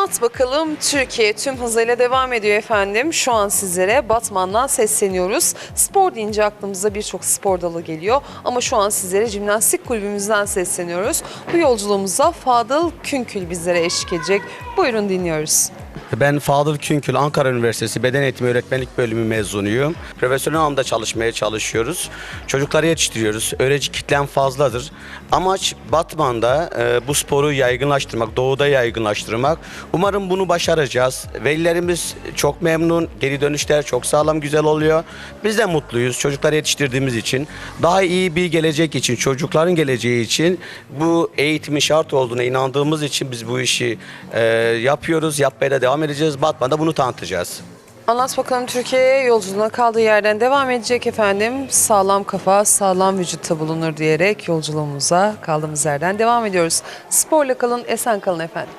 Anlat bakalım Türkiye tüm hızıyla devam ediyor efendim. Şu an sizlere Batman'dan sesleniyoruz. Spor deyince aklımıza birçok spor dalı geliyor. Ama şu an sizlere jimnastik kulübümüzden sesleniyoruz. Bu yolculuğumuzda Fadıl Künkül bizlere eşlik edecek. Buyurun dinliyoruz. Ben Fadıl Künkül, Ankara Üniversitesi Beden Eğitimi Öğretmenlik Bölümü mezunuyum. Profesyonel anlamda çalışmaya çalışıyoruz. Çocukları yetiştiriyoruz. Öğrenci kitlem fazladır. Amaç Batman'da e, bu sporu yaygınlaştırmak, doğuda yaygınlaştırmak. Umarım bunu başaracağız. Velilerimiz çok memnun. Geri dönüşler çok sağlam, güzel oluyor. Biz de mutluyuz çocukları yetiştirdiğimiz için. Daha iyi bir gelecek için, çocukların geleceği için bu eğitimin şart olduğuna inandığımız için biz bu işi e, yapıyoruz. Yapmaya da devam edeceğiz. Batman'da bunu tanıtacağız. Anlat bakalım Türkiye yolculuğuna kaldığı yerden devam edecek efendim. Sağlam kafa, sağlam vücutta bulunur diyerek yolculuğumuza kaldığımız yerden devam ediyoruz. Sporla kalın, esen kalın efendim.